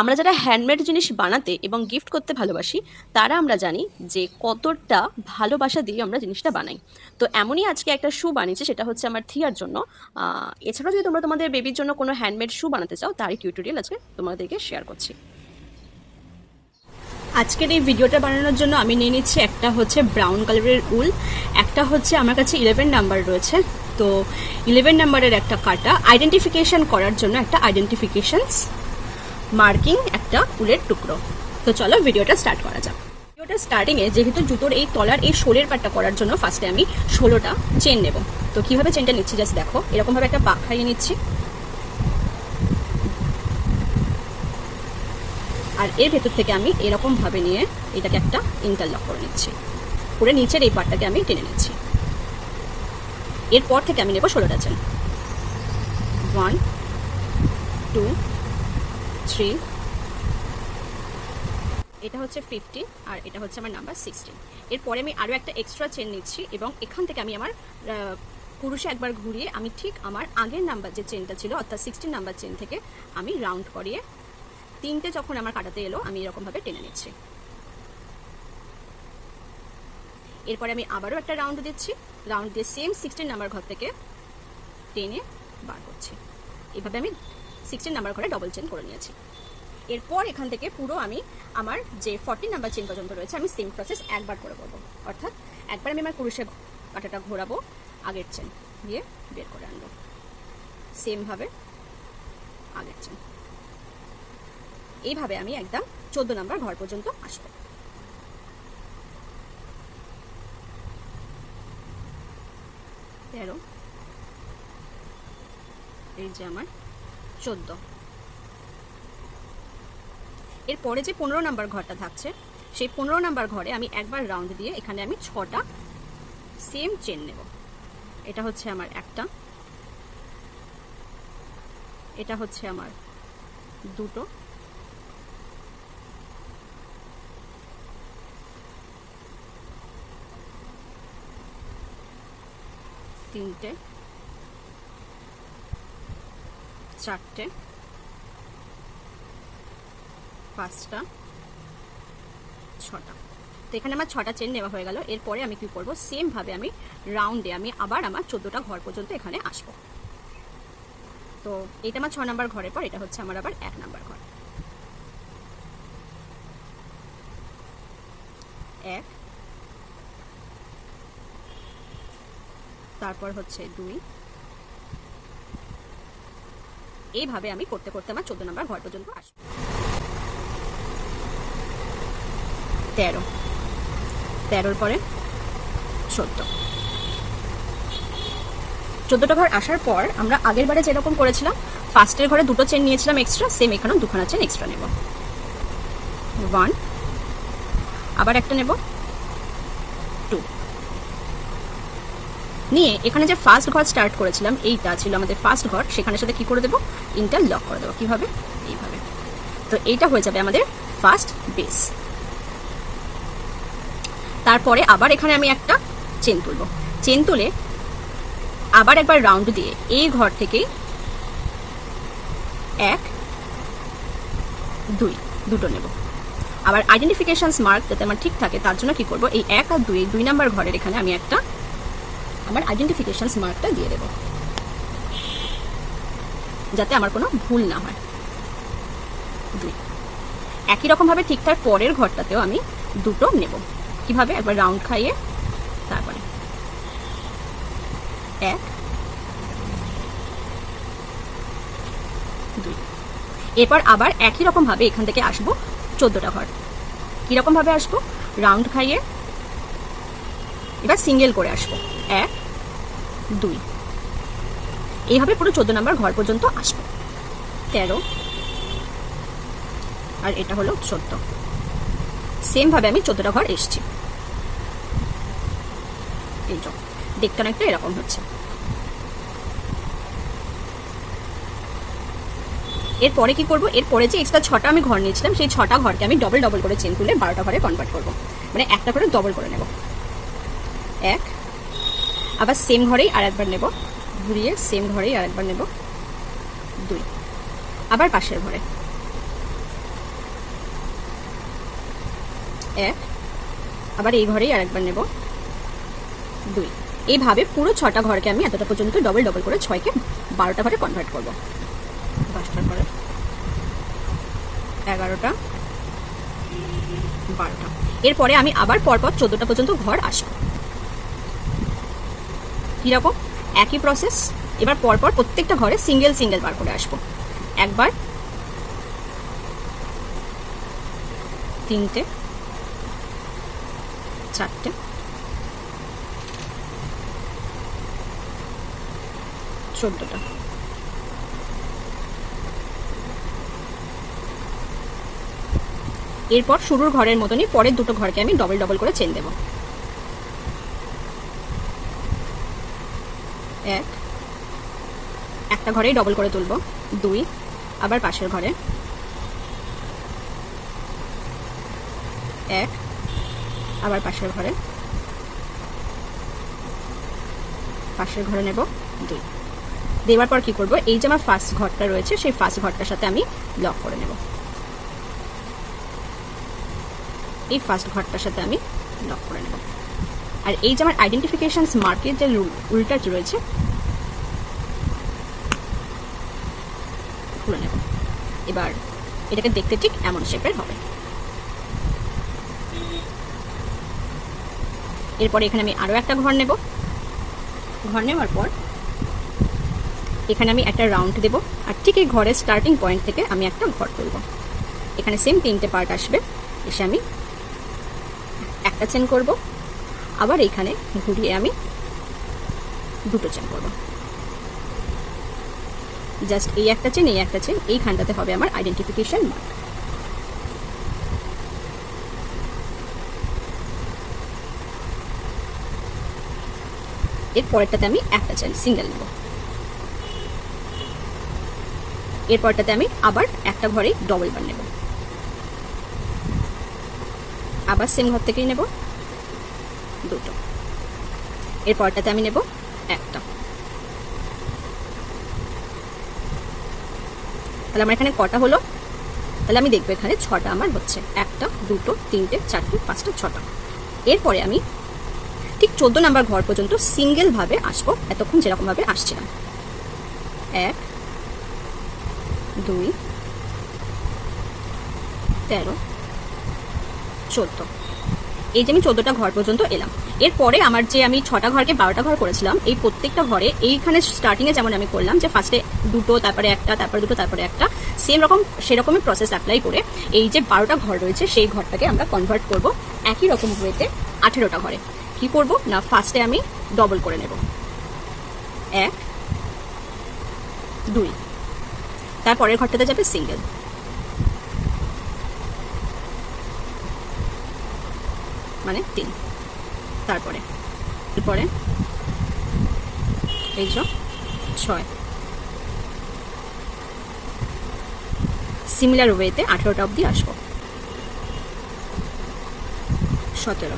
আমরা যারা হ্যান্ডমেড জিনিস বানাতে এবং গিফট করতে ভালোবাসি, তারা আমরা জানি যে কতটা ভালোবাসা দিয়ে আমরা জিনিসটা বানাই। তো এমনই আজকে একটা শু বানিয়েছি, সেটা হচ্ছে আমার থিয়ার জন্য। এছাড়াও যদি তোমরা তোমাদের বেবির জন্য কোনো হ্যান্ডমেড শু বানাতে চাও, তারই টিউটোরিয়াল আজকে তোমাদেরকে শেয়ার করছি। আজকের এই ভিডিওটা বানানোর জন্য আমি নিয়ে নিচ্ছি একটা হচ্ছে ব্রাউন কালারের উল, একটা হচ্ছে আমার কাছে ইলেভেন নাম্বার রয়েছে। তো ইলেভেন নাম্বারের একটা কাটা। আইডেন্টিফিকেশন করার জন্য একটা আইডেন্টিফিকেশনস মার্কিং একটা উলের টুকরো। তো চলো ভিডিওটা স্টার্ট করা যাক। ভিডিওটা স্টার্টিংয়ে যেহেতু জুতোর এই তলার, এই শোলের পাটটা করার জন্য ফার্স্টে আমি ষোলোটা চেন নেব। তো কীভাবে চেনটা নিচ্ছি জাস্ট দেখো। এরকমভাবে একটা পাক খাইয়ে নিচ্ছি। আর এর ভেতর থেকে আমি এরকম ভাবে নিয়ে এটাকে একটা ইন্টারলক করে নিচ্ছি। করে নিচের এই পার্টটাকে আমি টেনে নিচ্ছি। এরপর থেকে আমি নেব ষোলোটা চেন ওয়ান টু থ্রি এটা হচ্ছে ফিফটিন আর এটা হচ্ছে আমার নাম্বার সিক্সটিন এরপরে আমি আরও একটা এক্সট্রা চেন নিচ্ছি এবং এখান থেকে আমি আমার কুরুশে একবার ঘুরিয়ে আমি ঠিক আমার আগের নাম্বার যে চেনটা ছিল, অর্থাৎ সিক্সটিন নাম্বার চেন থেকে আমি রাউন্ড করিয়ে তিনটে যখন আমার কাটাতে এলো, আমি এরকমভাবে টেনে নিচ্ছি। এরপরে আমি আবারও একটা রাউন্ড দিচ্ছি রাউন্ড দিয়ে সেম সিক্সটিন নাম্বার ঘর থেকে টেনে বার করছি। এভাবে আমি সিক্সটিন নাম্বার ঘরে ডবল চেন করে নিয়েছি। এরপর এখান থেকে পুরো আমি আমার যে ফর্টি নাম্বার চেন পর্যন্ত রয়েছে, আমি সেম প্রসেস একবার করে করব। অর্থাৎ একবার আমি আমার কুরুশের কাঁটাটা ঘোরাবো, আগের চেন দিয়ে বের করে আনব। সেমভাবে আগের চেন এইভাবে আমি একদম চোদ্দ নাম্বার ঘর পর্যন্ত আসব। তেরো। এই যে আমার চোদ্দ। এরপরে যে পনেরো নাম্বার ঘরটা থাকছে, সেই পনেরো নাম্বার ঘরে আমি একবার রাউন্ড দিয়ে এখানে আমি ছটা সেম চেন নেব। এটা হচ্ছে আমার একটা। এটা হচ্ছে আমার দুটো। তিনটে। চারটে। পাঁচটা। ছটা। তো এখানে আমার ছটা চেন নেওয়া হয়ে গেল। এরপরে আমি কি করব? সেম ভাবে আমি রাউন্ডে আমি আবার আমার চোদ্দোটা ঘর পর্যন্ত এখানে আসব। তো এটা আমার ছ নাম্বার ঘরের পর, এটা হচ্ছে আমার আবার এক নাম্বার ঘর। এক। তারপর হচ্ছে দুই। এইভাবে আমি করতে করতে আমার চোদ্দ নম্বর ঘর পর্যন্ত আসব। তেরো। তেরোর পরে চোদ্দ। চোদ্দটা ঘর আসার পর আমরা আগের বারে যেরকম করেছিলাম ফার্স্টের ঘরে দুটো চেন নিয়েছিলাম এক্সট্রা সেম এখানেও দুখানা চেন এক্সট্রা নেব। ওয়ান আবার একটা নেব টু নিয়ে এখানে যে ফার্স্ট ঘর স্টার্ট করেছিলাম, এইটা ছিল আমাদের ফার্স্ট ঘর। সেখানে সাথে কি করে দেবো? ইন্টার লক করে দেবো। কীভাবে? এইভাবে। তো এইটা হয়ে যাবে আমাদের ফার্স্ট বেস তারপরে আবার এখানে আমি একটা চেন তুলবো। চেন তুলে আবার একবার রাউন্ড দিয়ে এই ঘর থেকে এক, দুই, দুটো নেব। আবার আইডেন্টিফিকেশনস মার্ক যাতে আমার ঠিক থাকে, তার জন্য কি করব? এই এক আর দুই দুই নাম্বার ঘরের এখানে আমি একটা আমার আইডেন্টিফিকেশনস মার্কটা দিয়ে দেব। যাতে আমার কোনো ভুল না হয়। দুই। একই রকমভাবে ঠিক তার পরের ঘরটাতেও আমি দুটো নেব। কীভাবে? একবার রাউন্ড খাইয়ে তারপরে। এক। দুই। এরপর আবার একই রকমভাবে এখান থেকে আসব চোদ্দোটা ঘর। কীরকমভাবে আসব? রাউন্ড খাইয়ে এবার সিঙ্গেল করে আসব। এক। দুই। এইভাবে পুরো চোদ্দ নম্বর ঘর পর্যন্ত আসবে। তেরো। আর এটা হলো চোদ্দ। সেম ভাবে আমি চোদ্দটা ঘর এসছি। এই যে, দেখতে অনেকটা এরকম হচ্ছে। এরপরে কি করব? এরপরে যে এক্সট্রা ছটা আমি ঘর নিয়েছিলাম, সেই ছটা ঘরকে আমি ডবল ডবল করে চেন তুলে বারোটা ঘরে কনভার্ট করব। মানে একটা করে ডবল করে নেব। আবার সেম ঘরেই আর একবার নেব। ঘুরিয়ে সেম ঘরেই আর একবার নেব। দুই। আবার পাশের ঘরে। এক। আবার এই ঘরেই আর একবার নেব। দুই। এইভাবে পুরো ছটা ঘরকে আমি এতটা পর্যন্ত ডবল ডবল করে ছয়কে বারোটা ঘরে কনভার্ট করব। দশটার ঘরে এগারোটা, বারোটা। এরপরে আমি আবার পরপর চোদ্দোটা পর্যন্ত ঘর আসব। কীরকম? একই প্রসেস এবার পরপর প্রত্যেকটা ঘরে সিঙ্গেল সিঙ্গেল বার করে আসব। একবার তিনটে, চারটে, চোদ্দটা। এরপর শুরুর ঘরের মতনই পরের দুটো ঘরকে আমি ডবল ডবল করে চেন দেব। এক। একটা ঘরেই ডবল করে তুলব। দুই, আবার পাশের ঘরে। এক, আবার পাশের ঘরে। পাশের ঘরে নেব দুই। দেওয়ার পর কি করব? এই যে আমার ফার্স্ট ঘরটা রয়েছে, সেই ফার্স্ট ঘরটার সাথে আমি লক করে নেব। এই ফার্স্ট ঘরটার সাথে আমি লক করে নেব। আর এই যে আমার আইডেন্টিফিকেশন মার্কের যে উল্টা রয়েছে, খুলে এবার এটাকে দেখতে ঠিক এমন শেপের হবে। এরপরে এখানে আমি আরও একটা ঘর নেব। ঘর নেওয়ার পর এখানে আমি একটা রাউন্ড দেব আর ঠিক এই ঘরের স্টার্টিং পয়েন্ট থেকে আমি একটা ঘর তুলব। এখানে সেম তিনটে পার্ট আসবে। এসে আমি একটা চেন করব। আবার এইখানে ঘুরিয়ে আমি দুটো চেন করব। জাস্ট এই একটা চেন এই একটা চেন এইখানটাতে হবে আমার আইডেন্টিফিকেশন মার্ক এর পরেরটাতে আমি একটা চেন সিঙ্গেল নেব। এরপরটাতে আমি আবার একটা ঘরে ডবল বার নেব। আবার সেম ঘর থেকেই নেব। দুটো। এরপরটাতে আমি নেব একটা। তাহলে আমার এখানে কটা হলো? তাহলে আমি দেখব এখানে ছটা আমার হচ্ছে। একটা, দুটো, তিনটে, চারটে, পাঁচটা, ছটা। এরপরে আমি ঠিক চোদ্দ নাম্বার ঘর পর্যন্ত সিঙ্গেলভাবে আসব, এতক্ষণ যেরকমভাবে আসছিলাম। এক, দুই, তেরো, চোদ্দ। এই যে আমি চোদ্দটা ঘর পর্যন্ত এলাম। এরপরে আমার যে আমি ছটা ঘরকে বারোটা ঘর করেছিলাম, এই প্রত্যেকটা ঘরে এইখানে স্টার্টিংয়ে যেমন আমি করলাম যে ফার্স্টে দুটো, তারপরে একটা, তারপরে দুটো, তারপরে একটা সেম রকম, সেরকমই প্রসেস অ্যাপ্লাই করে এই যে বারোটা ঘর রয়েছে সেই ঘরটাকে আমরা কনভার্ট করব একই রকম ওয়েতে আঠেরোটা ঘরে। কি করব? না ফার্স্টে আমি ডবল করে নেব। এক, দুই। তারপরের ঘরটাতে যাবে সিঙ্গেল মানে তিন। তারপরে, এরপরে, এই যে ছয়। সিমিলার ওয়েতে আঠেরোটা অবধি আসব। সতেরো।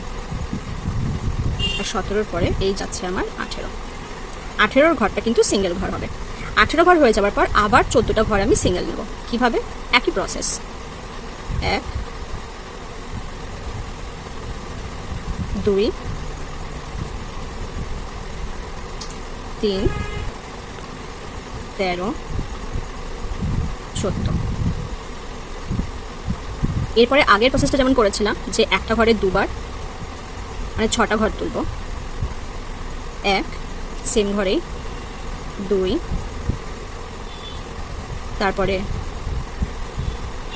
আর সতেরোর পরে এই যাচ্ছে আমার আঠেরো। আঠেরোর ঘরটা কিন্তু সিঙ্গেল ঘর হবে। আঠেরো ঘর হয়ে যাওয়ার পর আবার চোদ্দোটা ঘর আমি সিঙ্গেল নেব। কীভাবে? একই প্রসেস এক দুই, তিন, তেরো, চোদ্দ। এরপরে আগের প্রসেসটা যেমন করেছিলাম, যে একটা ঘরে দুবার মানে ছটা ঘর তুলব। এক সেম ঘরেই। দুই, তারপরে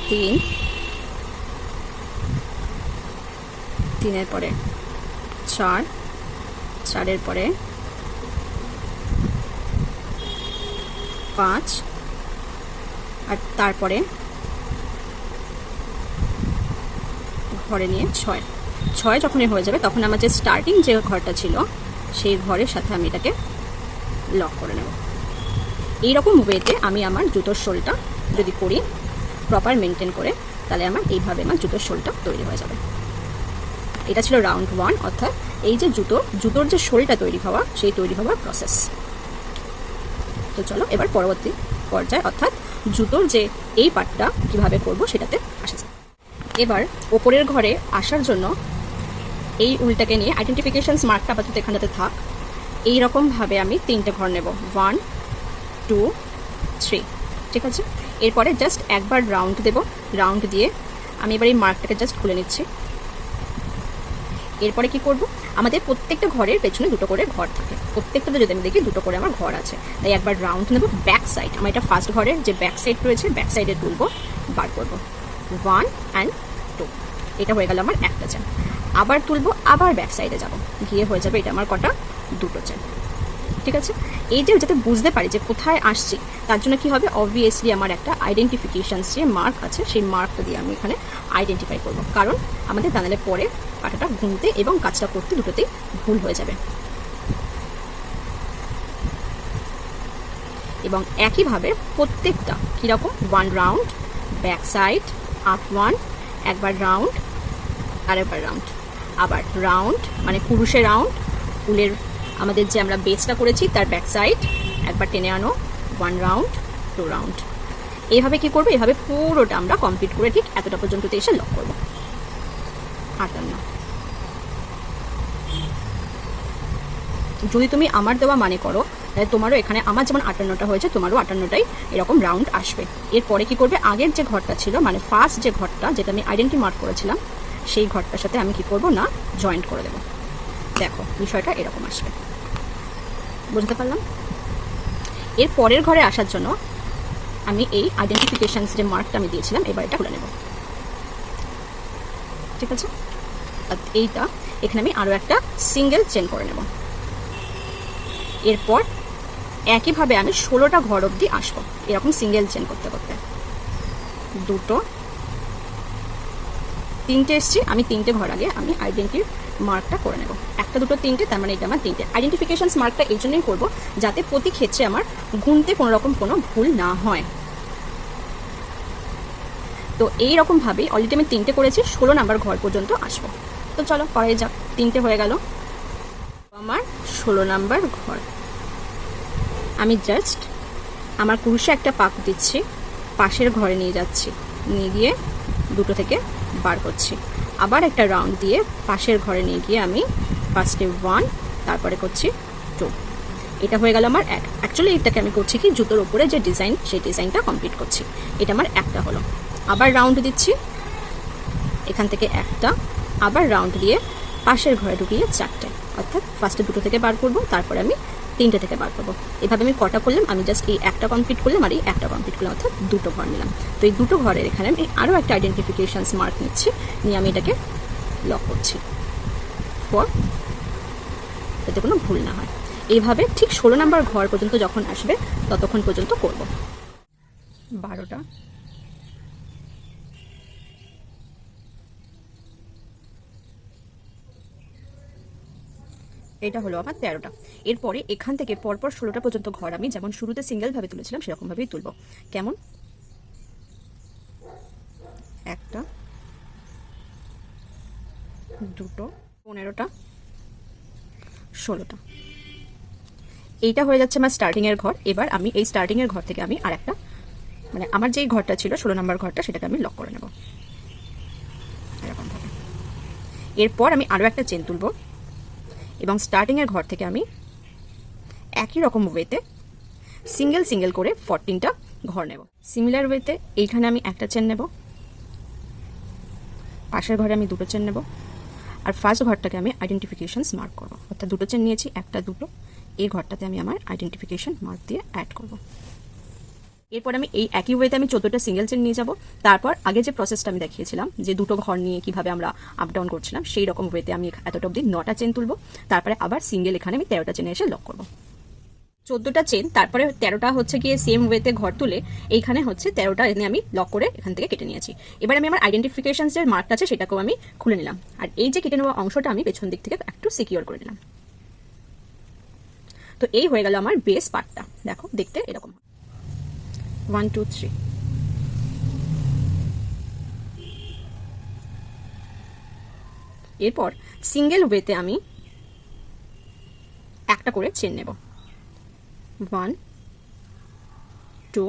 তিন, তিনের পরে চার চারের পরে পাঁচ, আর তারপরে ঘরে নিয়ে ছয়। ছয় যখনই হয়ে যাবে তখন আমার যে স্টার্টিং যে ঘরটা ছিল, সেই ঘরের সাথে আমি এটাকে লক করে নেব। এইরকম ওয়েতে আমি আমার জুতোর শোলটা যদি করি প্রপার মেনটেন করে, তাহলে আমার এইভাবে আমার জুতোর শোলটা তৈরি হয়ে যাবে। এটা ছিল রাউন্ড ওয়ান অর্থাৎ এই যে জুতো, জুতোর যে শোলটা তৈরি হওয়া, সেই তৈরি হওয়ার প্রসেস তো চলো এবার পরবর্তী পর্যায়ে, অর্থাৎ জুতোর যে এই পার্টটা কীভাবে করব সেটাতে আসা যায় এবার ওপরের ঘরে আসার জন্য এই উল্টাকে নিয়ে আইডেন্টিফিকেশনস মার্কটা আপাতত এখানটাতে থাক। এই রকমভাবে আমি তিনটে ঘর নেব। ওয়ান টু থ্রি ঠিক আছে? এরপরে জাস্ট একবার রাউন্ড দেব। রাউন্ড দিয়ে আমি এবার এই মার্কটাকে জাস্ট খুলে নিচ্ছি। এরপরে কি করব? আমাদের প্রত্যেকটা ঘরের পেছনে দুটো করে ঘর থাকে। প্রত্যেকটাতে যদি আমি দেখি দুটো করে আমার ঘর আছে। তাই একবার রাউন্ড নেব ব্যাক সাইড আমার এটা ফার্স্ট ঘরের যে ব্যাক সাইড রয়েছে ব্যাক সাইডে তুলবো, বার করব। ওয়ান অ্যান্ড টু এটা হয়ে গেল আমার একটা চেন আবার তুলবো, আবার ব্যাক সাইডে যাব। গিয়ে হয়ে যাবে এটা আমার কটা? দুটো চেন ঠিক আছে? এই যে যাতে বুঝতে পারি যে কোথায় আসছি, তার জন্য কি হবে? অবভিয়াসলি আমার একটা আইডেন্টিফিকেশন যে মার্ক আছে, সেই মার্কটা দিয়ে আমি এখানে আইডেন্টিফাই করব। কারণ আমাদের দানালে পরে কাঁটাটা ঘুমতে এবং কাজটা করতে দুটোতেই ভুল হয়ে যাবে। এবং একইভাবে প্রত্যেকটা কীরকম? One round back side up one একবার রাউন্ড আরেকবার রাউন্ড আবার রাউন্ড মানে পুরুষের রাউন্ড উলের আমাদের যে আমরা বেসটা করেছি, তার ব্যাক সাইড একবার টেনে আনো ওয়ান রাউন্ড টু রাউন্ড এইভাবে কি করব? এভাবে পুরোটা আমরা কমপ্লিট করে ঠিক এতটা পর্যন্ত এসে লক করব। আটান্ন যদি তুমি আমার দেওয়া মানে করো, তাহলে তোমারও এখানে আমার যেমন আটান্নটা হয়েছে, তোমারও আটান্নটাই এরকম রাউন্ড আসবে। এরপরে কি করবে? আগের যে ঘরটা ছিল মানে ফার্স্ট যে ঘরটা, যেটা আমি আইডেন্টি মার্ক করেছিলাম, সেই ঘরটার সাথে আমি কি করব? না জয়েন্ট করে দেবো। দেখো, বিষয়টা এরকম আসবে। বুঝতে পারলাম? এর পরের ঘরে আসার জন্য আমি এই আইডেন্টিফিকেশন যে মার্কটা আমি দিয়েছিলাম এবার এটা খুলে নেব। ঠিক আছে? এইটা, এখানে আমি আরও একটা সিঙ্গেল চেন করে নেব। এরপর একইভাবে আমি ষোলোটা ঘর অবধি আসব, এরকম সিঙ্গেল চেন করতে করতে। দুটো, তিনটে এসছি, আমি তিনটে ঘর আগে আমি আইডেন্টির মার্কটা করে নেব। একটা, দুটো, তিনটে, তার মানে এটা আমার তিনটে। আইডেন্টিফিকেশন মার্কটা এই জন্যই করব যাতে প্রতি ক্ষেত্রে আমার গুনতে কোনো রকম কোনো ভুল না হয়। তো এই রকম ভাবে অলরেডি আমি তিনটে করেছি, ষোলো নাম্বার ঘর পর্যন্ত আসব। তো চলো করাই যাক। তিনটে হয়ে গেল। আমার ষোলো নাম্বার ঘর। আমি জাস্ট আমার কুরুষে একটা পাক দিচ্ছি, পাশের ঘরে নিয়ে যাচ্ছি, নিয়ে গিয়ে দুটো থেকে বার করছি। আবার একটা রাউন্ড দিয়ে পাশের ঘরে নিয়ে গিয়ে আমি ফার্স্টে ওয়ান তারপরে করছি টু এটা হয়ে গেল আমার এক। অ্যাকচুয়ালি এটাকে আমি করছি কি, জুতোর উপরে যে ডিজাইন সেই ডিজাইনটা কমপ্লিট করছি। এটা আমার একটা হলো। আবার রাউন্ড দিচ্ছি। এখান থেকে একটা। আবার রাউন্ড দিয়ে পাশের ঘরে ঢুকিয়ে চারটে। অর্থাৎ ফার্স্টে দুটো থেকে বার করব, তারপরে আমি তিনটে থেকে বার করব। এভাবে আমি কটা করলাম, আমি জাস্ট এই একটা কমপ্লিট করলাম আর এই একটা কমপ্লিট করলাম, অর্থাৎ দুটো ঘর নিলাম। তো এই দুটো ঘরের এখানে আমি আরও একটা আইডেন্টিফিকেশানস মার্ক নিচ্ছি, নিয়ে আমি এটাকে লক করছি। ফর যাতে কোনো ভুল না হয়। এইভাবে ঠিক ষোলো নাম্বার ঘর পর্যন্ত যখন আসবে, ততক্ষণ পর্যন্ত করব। বারোটা। এটা হলো আমার তেরোটা। এরপরে এখান থেকে পরপর ষোলোটা পর্যন্ত ঘর আমি যেমন শুরুতে সিঙ্গেলভাবে তুলেছিলাম, সেরকমভাবেই তুলব। কেমন? একটা, দুটো, পনেরোটা, ষোলোটা। এইটা হয়ে যাচ্ছে আমার স্টার্টিংয়ের ঘর। এবার আমি এই স্টার্টিংয়ের ঘর থেকে আমি আর একটা মানে আমার যেই ঘরটা ছিল, ষোলো নম্বর ঘরটা, সেটাকে আমি লক করে নেব। এরকমভাবে এরপর আমি আরও একটা চেন তুলবো। এবং স্টার্টিংয়ের ঘর থেকে আমি একই রকম ওয়েতে সিঙ্গেল সিঙ্গেল করে ফরটিনটা ঘর নেব। সিমিলার ওয়েতে এইখানে আমি একটা চেন নেব, পাশের ঘরে আমি দুটো চেন নেব, আর ফার্স্ট ঘরটাকে আমি আইডেন্টিফিকেশনস মার্ক করব। অর্থাৎ দুটো চেন নিয়েছি, একটা দুটো, এই ঘরটাতে আমি আমার আইডেন্টিফিকেশন মার্ক দিয়ে অ্যাড করব। এরপর আমি এই একই ওয়েতে আমি চোদ্দোটা সিঙ্গেল চেন নিয়ে যাব। তারপর আগে যে প্রসেসটা আমি দেখিয়েছিলাম, যে দুটো ঘর নিয়ে কীভাবে আমরা আপ ডাউন করছিলাম, সেই রকম ওয়েতে আমি এতটা অবধি নটা চেন তুলবো। তারপরে আবার সিঙ্গেল এখানে আমি তেরোটা চেনে এসে লক করব। চোদ্দোটা চেন তারপরে তেরোটা হচ্ছে গিয়ে সেম ওয়েতে ঘর তুলে এইখানে হচ্ছে তেরোটা এনে আমি লক করে এখান থেকে কেটে নিয়েছি। এবার আমি আমার আইডেন্টিফিকেশন যে মার্কটা আছে সেটাকেও আমি খুলে নিলাম। আর এই যে কেটে নেওয়া অংশটা আমি পেছন দিক থেকে একটু সিকিওর করে নিলাম। তো এই হয়ে গেল আমার বেস পার্টটা দেখো, দেখতে এরকম। ওয়ান টু থ্রি এরপর সিঙ্গেল ওয়েতে আমি একটা করে চেন নেব। ওয়ান টু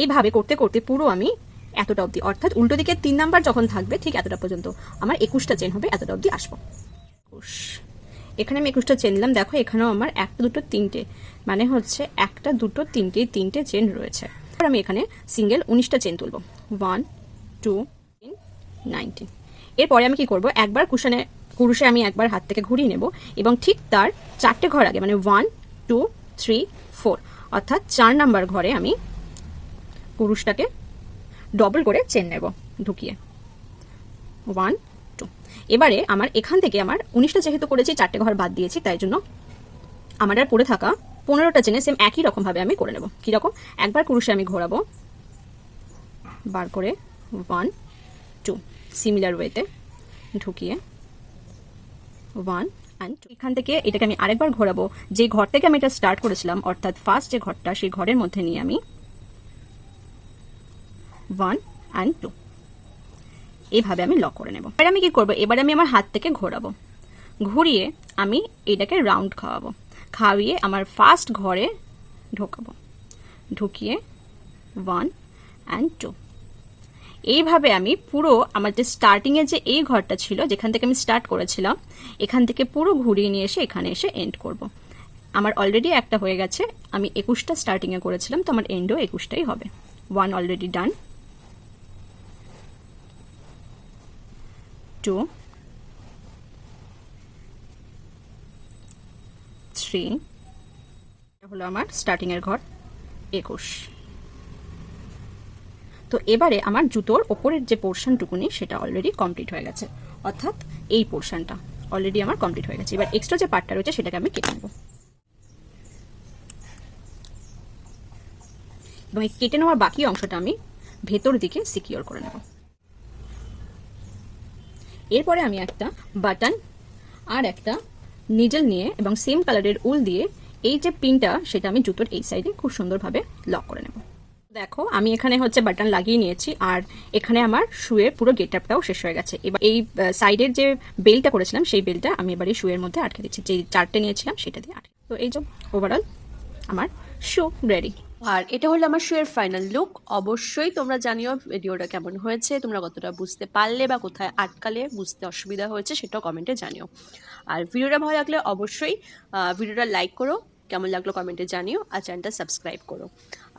এইভাবে করতে করতে পুরো আমি এতটা অবধি, অর্থাৎ উল্টো দিকে তিন নাম্বার যখন থাকবে ঠিক এতটা পর্যন্ত, আমার একুশটা চেন হবে, এতটা অবধি আসব। একুশ। এখানে আমি একুশটা চেন নিলাম। দেখো, এখানেও আমার একটা, দুটো, তিনটে। মানে হচ্ছে একটা, দুটো, তিনটে তিনটে চেন রয়েছে। এবার আমি এখানে সিঙ্গেল উনিশটা চেন তুলবো। ওয়ান টু নাইনটিন এরপরে আমি কি করব? একবার কুশনে, কুরুশে আমি একবার হাত থেকে ঘুরিয়ে নেব এবং ঠিক তার চারটে ঘর আগে মানে ওয়ান টু থ্রি ফোর অর্থাৎ চার নাম্বার ঘরে আমি কুরুশটাকে ডবল করে চেন নেব ঢুকিয়ে। ওয়ান এবারে আমার এখান থেকে আমার উনিশটা যেহেতু করেছি, চারটে ঘর বাদ দিয়েছি, তাই জন্য আমার আর পড়ে থাকা পনেরোটা চেনে সেম একই রকমভাবে আমি করে নেব। কীরকম একবার কুরুশে আমি ঘোরাবো। বার করে ওয়ান টু সিমিলার ওয়েতে ঢুকিয়ে ওয়ান অ্যান্ড এখান থেকে এটাকে আমি আরেকবার ঘোরাবো। যে ঘর থেকে আমি এটা স্টার্ট করেছিলাম, অর্থাৎ ফার্স্ট যে ঘরটা, সেই ঘরের মধ্যে নিয়ে আমি ওয়ান অ্যান্ড টু এইভাবে আমি লক করে নেব। এবার আমি কি করব? এবার আমি আমার হাত থেকে ঘোরাবো। ঘুরিয়ে আমি এটাকে রাউন্ড খাওয়াবো। খাওয়িয়ে আমার ফার্স্ট ঘরে ঢোকাবো। ঢুকিয়ে ওয়ান অ্যান্ড টু এইভাবে আমি পুরো আমার যে স্টার্টিংয়ে যে এই ঘরটা ছিল, যেখান থেকে আমি স্টার্ট করেছিলাম, এখান থেকে পুরো ঘুরিয়ে নিয়ে এসে এখানে এসে এন্ড করব। আমার অলরেডি একটা হয়ে গেছে। আমি একুশটা স্টার্টিংয়ে করেছিলাম, তো আমার এন্ডও একুশটাই হবে। One already done two three হলো আমার স্টার্টিংয়ের ঘর, একুশ। তো এবারে আমার জুতোর ওপরের যে পোর্শনটুকুনি সেটা অলরেডি কমপ্লিট হয়ে গেছে। অর্থাৎ এই পোর্শনটা অলরেডি আমার কমপ্লিট হয়ে গেছে। এবার এক্সট্রা যে পার্টটা রয়েছে, সেটাকে আমি কেটে নেব। এবং এই কেটে নেওয়ার বাকি অংশটা আমি ভেতর দিকে সিকিওর করে নেব। এরপরে আমি একটা বাটন আর একটা নিডল নিয়ে এবং সেম কালারের উল দিয়ে এই যে পিনটা, সেটা আমি জুতোর এই সাইডে খুব সুন্দরভাবে লক করে নেব। দেখো, আমি এখানে হচ্ছে বাটন লাগিয়ে নিয়েছি আর এখানে আমার শুয়ের পুরো গেট আপটাও শেষ হয়ে গেছে। এবার এই সাইডের যে বেলটা করেছিলাম, সেই বেলটা আমি এবার এই শুয়ের মধ্যে আটকে দিচ্ছি। যে চারটে নিয়েছিলাম, সেটা দিয়ে আটকে তো এই যে ওভারঅল আমার শু রেডি আর এটা হলো আমার শুয়ের ফাইনাল লুক অবশ্যই তোমরা জানিও ভিডিওটা কেমন হয়েছে, তোমরা কতটা বুঝতে পারলে বা কোথায় আটকালে, বুঝতে অসুবিধা হয়েছে সেটাও কমেন্টে জানিও। আর ভিডিওটা ভালো লাগলে অবশ্যই ভিডিওটা লাইক করো, কেমন লাগল কমেন্টে জানিও, আর চ্যানেলটা সাবস্ক্রাইব করো।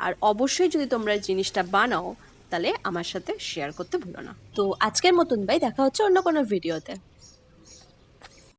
আর অবশ্যই যদি তোমরা জিনিসটা বানাও, তাহলে আমার সাথে শেয়ার করতে ভুলো না। তো আজকের মতন ভাই, দেখা হচ্ছে অন্য কোনো ভিডিওতে